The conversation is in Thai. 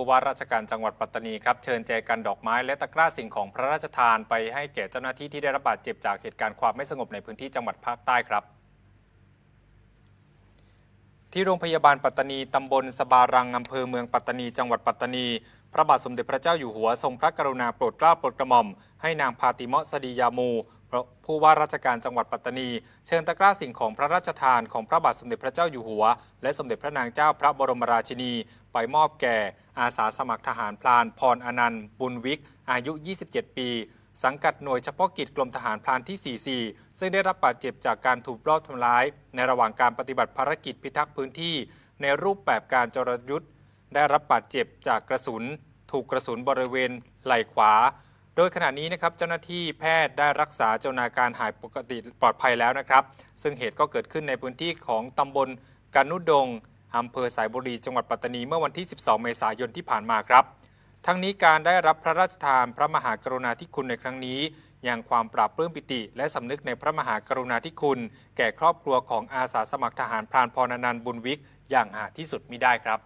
ผู้ว่าราชการจังหวัดปัตตานีครับเชิญแจกันดอกไม้และตะกร้าสิ่งของพระราชทานไปให้แก่เจ้าหน้าที่ที่ได้รับบาดเจ็บจากเหตุการณ์ความไม่สงบในพื้นที่จังหวัดภาคใต้ครับที่โรงพยาบาลปัตตานี ตำบลสบารัง อำเภอเมืองปัตตานี จังหวัดปัตตานี พระบาทสมเด็จพระเจ้าอยู่หัวทรงพระกรุณาโปรดเกล้าโปรดกระหม่อม ให้นางพาติมะสดียามู ผู้ว่าราชการจังหวัดปัตตานี เชิญตะกร้าสิ่งของพระราชทานของพระบาทสมเด็จพระเจ้าอยู่หัว และสมเด็จพระนางเจ้าพระบรมราชินี ไปมอบแก่ อาสาสมัครทหารพลานพรอนันต์ บุญวิก อายุ 27 ปี สังกัดหน่วยเฉพาะกิจกรมทหารพรานที่ 44 ซึ่งได้รับบาดเจ็บจากการถูกลอบทำร้าย ในระหว่างการปฏิบัติภารกิจพิทักษ์พื้นที่ ในรูปแบบการจรยุทธ์ได้รับบาดเจ็บจากกระสุน ถูกกระสุนบริเวณไหล่ขวา ดยขณะนี้นะครับเจ้าหน้าที่แพทย์ได้รักษาเจ้านาการหายปกติปลอดภัยแล้วนะครับ ซึ่งเหตุก็เกิดขึ้นในพื้นที่ของตำบลกานุดงอำเภอสายบุรีจังหวัดปัตตานีเมื่อวันที่ 12 เมษายนที่ผ่านมาครับ ทั้งนี้การได้รับพระราชทานพระมหากรุณาธิคุณในครั้งนี้ยังความปราบปลื้มปิติ และสำนึกในพระมหากรุณาธิคุณ แก่ครอบครัวของอาสาสมัครทหารพรานพรนันต์บุญวิกอย่างหาที่สุดมิได้ครับ